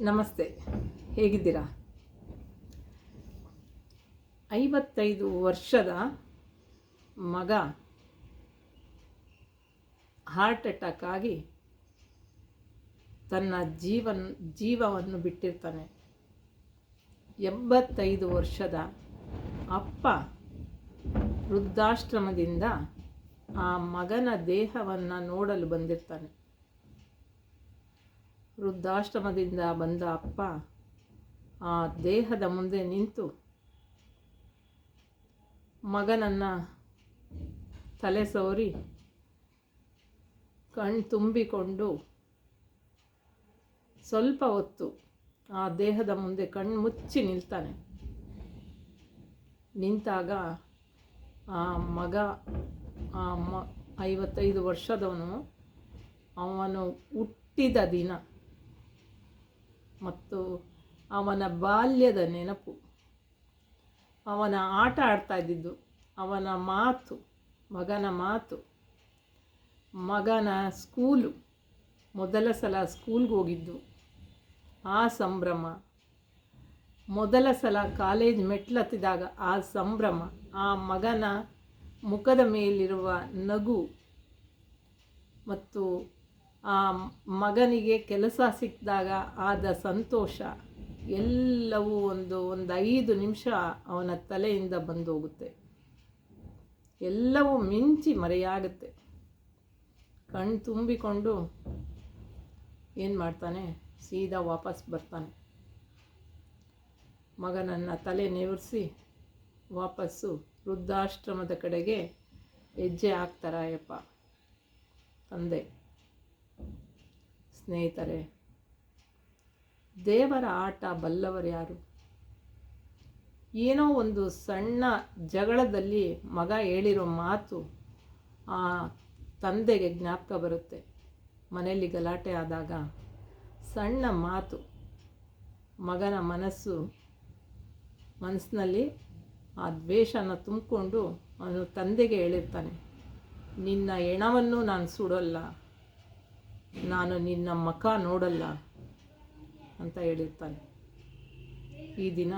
ನಮಸ್ತೆ. ಹೇಗಿದ್ದೀರಾ? ಐವತ್ತೈದು ವರ್ಷದ ಮಗ ಹಾರ್ಟ್ ಅಟ್ಯಾಕ್ ಆಗಿ ತನ್ನ ಜೀವನ್, ಜೀವವನ್ನು ಬಿಟ್ಟಿರ್ತಾನೆ. ಎಂಬತ್ತೈದು ವರ್ಷದ ಅಪ್ಪ ವೃದ್ಧಾಶ್ರಮದಿಂದ ಆ ಮಗನ ದೇಹವನ್ನು ನೋಡಲು ಬಂದಿರ್ತಾನೆ. ವೃದ್ಧಾಶ್ರಮದಿಂದ ಬಂದ ಅಪ್ಪ ಆ ದೇಹದ ಮುಂದೆ ನಿಂತು ಮಗನನ್ನು ತಲೆ ಸೋರಿ ಕಣ್ಣು ತುಂಬಿಕೊಂಡು ಸ್ವಲ್ಪ ಹೊತ್ತು ಆ ದೇಹದ ಮುಂದೆ ಕಣ್ಣು ಮುಚ್ಚಿ ನಿಲ್ತಾನೆ. ನಿಂತಾಗ ಆ ಮಗ, ಆ ಮ ಐವತ್ತೈದು ವರ್ಷದವನು ಅವನು ಹುಟ್ಟಿದ ದಿನ. ಮತ್ತು ಅವನ ಬಾಲ್ಯದ ನೆನಪು. ಅವನ ಆಟ ಆಡ್ತಾ ಇದ್ದಿದ್ದು, ಅವನ ಮಾತು, ಮಗನ ಮಾತು. ಮಗನ ಸ್ಕೂಲು, ಮೊದಲ ಸಲ ಸ್ಕೂಲ್ಗೆ ಹೋಗಿದ್ದು. ಆ ಸಂಭ್ರಮ. ಮೊದಲ ಸಲ ಕಾಲೇಜ್ ಮೆಟ್ಲತ್ತಿದಾಗ ಆ ಸಂಭ್ರಮ, ಆ ಮಗನ ಮುಖದ ಮೇಲಿರುವ ನಗು. ಮತ್ತು ಮಗನಿಗೆ ಕೆಲಸ ಸಿಕ್ಕಿದಾಗ ಆದ ಸಂತೋಷ ಎಲ್ಲವೂ ಒಂದು ಒಂದು ಐದು ನಿಮಿಷ ಅವನ ತಲೆಯಿಂದ ಬಂದು ಹೋಗುತ್ತೆ ಎಲ್ಲವೂ ಮಿಂಚಿ ಮರೆಯಾಗುತ್ತೆ. ಕಣ್ಣು ತುಂಬಿಕೊಂಡು ಏನು ಮಾಡ್ತಾನೆ? ಸೀದಾ ವಾಪಸ್ ಬರ್ತಾನೆ. ಮಗನನ್ನು ತಲೆ ನೆವರಿಸಿ ವಾಪಸ್ಸು ವೃದ್ಧಾಶ್ರಮದ ಕಡೆಗೆ ಹೆಜ್ಜೆ ಹಾಕ್ತಾರಯ್ಯಪ್ಪ ತಂದೆ. ಸ್ನೇಹಿತರೆ, ದೇವರ ಆಟ ಬಲ್ಲವರು ಯಾರು? ಏನೋ ಒಂದು ಸಣ್ಣ ಜಗಳದಲ್ಲಿ ಮಗ ಹೇಳಿರೋ ಮಾತು ಆ ತಂದೆಗೆ ಜ್ಞಾಪಕ ಬರುತ್ತೆ. ಮನೆಯಲ್ಲಿ ಗಲಾಟೆ ಆದಾಗ ಸಣ್ಣ ಮಾತು, ಮಗನ ಮನಸ್ಸು, ಮನಸ್ಸಿನಲ್ಲಿ ಆ ದ್ವೇಷನ ತುಂಬಿಕೊಂಡು ಅವನು ತಂದೆಗೆ ಹೇಳಿರ್ತಾನೆ, ನಿನ್ನ ಹೆಣವನ್ನು ನಾನು ಸುಡೋಲ್ಲ ನಾನು ನಿನ್ನ ಮಖ ನೋಡಲ್ಲ ಅಂತ ಹೇಳಿರ್ತಾನೆ. ಈ ದಿನ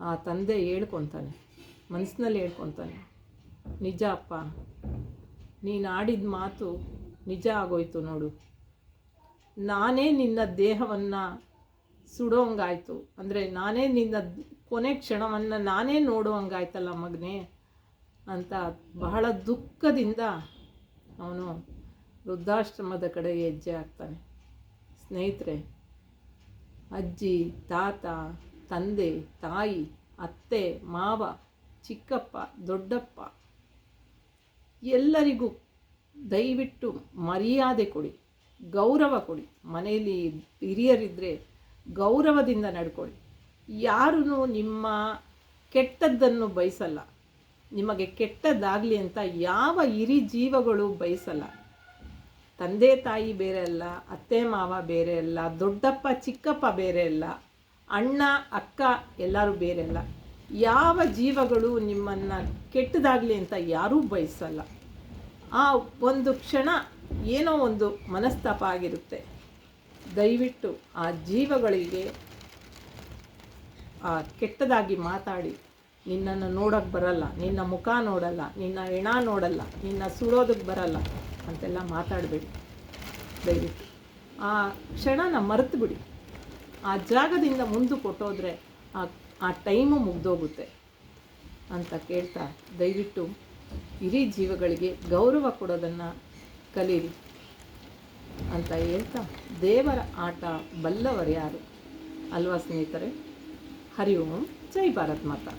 ಆ ತಂದೆ ಹೇಳ್ಕೊತಾನೆ ಮನಸ್ಸಿನಲ್ಲಿ ಹೇಳ್ಕೊತಾನೆ, ನಿಜ ಅಪ್ಪ, ನೀನು ಆಡಿದ ಮಾತು ನಿಜ ಆಗೋಯ್ತು ನೋಡು. ನಾನೇ ನಿನ್ನ ದೇಹವನ್ನು ಸುಡೋಂಗಾಯ್ತು. ಅಂದರೆ ನಾನೇ ನಿನ್ನ ಕೊನೆ ಕ್ಷಣವನ್ನು ನಾನೇ ನೋಡುವಂಗಾಯ್ತಲ್ಲ ಮಗನೇ ಅಂತ ಬಹಳ ದುಃಖದಿಂದ ಅವನು ವೃದ್ಧಾಶ್ರಮದ ಕಡೆ ಹೆಜ್ಜೆ ಹಾಕ್ತಾನೆ. ಸ್ನೇಹಿತರೆ, ಅಜ್ಜಿ, ತಾತ, ತಂದೆ, ತಾಯಿ, ಅತ್ತೆ, ಮಾವ, ಚಿಕ್ಕಪ್ಪ, ದೊಡ್ಡಪ್ಪ, ಎಲ್ಲರಿಗೂ ದಯವಿಟ್ಟು ಮರ್ಯಾದೆ ಕೊಡಿ, ಗೌರವ ಕೊಡಿ. ಮನೆಯಲ್ಲಿ ಹಿರಿಯರಿದ್ದರೆ ಗೌರವದಿಂದ ನಡ್ಕೊಳ್ಳಿ. ಯಾರೂ ನಿಮ್ಮ ಕೆಟ್ಟದ್ದನ್ನು ಬಯಸಲ್ಲ. ನಿಮಗೆ ಕೆಟ್ಟದ್ದಾಗಲಿ ಅಂತ ಯಾವ ಹಿರಿ ಜೀವಗಳು ಬಯಸಲ್ಲ. ತಂದೆ ತಾಯಿ ಬೇರೆ ಅಲ್ಲ, ಅತ್ತೆ ಮಾವ ಬೇರೆ ಅಲ್ಲ, ದೊಡ್ಡಪ್ಪ, ಚಿಕ್ಕಪ್ಪ ಬೇರೆ ಅಲ್ಲ, ಅಣ್ಣ, ಅಕ್ಕ ಎಲ್ಲರೂ ಬೇರೆ ಅಲ್ಲ. ಯಾವ ಜೀವಗಳು ನಿಮ್ಮನ್ನು ಕೆಟ್ಟದಾಗಲಿ ಅಂತ ಯಾರೂ ಬಯಸಲ್ಲ. ಆ ಒಂದು ಕ್ಷಣ ಏನೋ ಒಂದು ಮನಸ್ತಾಪ ಆಗಿರುತ್ತೆ. ದಯವಿಟ್ಟು ಆ ಜೀವಗಳಿಗೆ ಆ ಕೆಟ್ಟದಾಗಿ ಮಾತಾಡಿ. ನಿನ್ನನ್ನು ನೋಡೋಕ್ಕೆ ಬರಲ್ಲ, ನಿನ್ನ ಮುಖ ನೋಡಲ್ಲ, ನಿನ್ನ ಹೆಣ ನೋಡಲ್ಲ, ನಿನ್ನ ಸುಡೋದಕ್ಕೆ ಬರಲ್ಲ. ಅಂತೆಲ್ಲ ಮಾತಾಡಬೇಡಿ. ದಯವಿಟ್ಟು. ಆ ಕ್ಷಣನ ಮರೆತು ಬಿಡಿ. ಆ ಜಾಗದಿಂದ ಮುಂದೆ ಕೊಟ್ಟೋದ್ರೆ ಆ ಆ ಟೈಮು ಮುಗ್ದೋಗುತ್ತೆ ಅಂತ ಕೇಳ್ತಾ ದಯವಿಟ್ಟು ಇಡೀ ಜೀವಗಳಿಗೆ ಗೌರವ ಕೊಡೋದನ್ನು ಕಲೀರಿ ಅಂತ ಹೇಳ್ತಾ ದೇವರ ಆಟ ಬಲ್ಲವರು ಯಾರು? ಅಲ್ವಾ ಸ್ನೇಹಿತರೆ? ಹರಿ ಓಂ. ಜೈ ಭಾರತ್ ಮಾತಾ.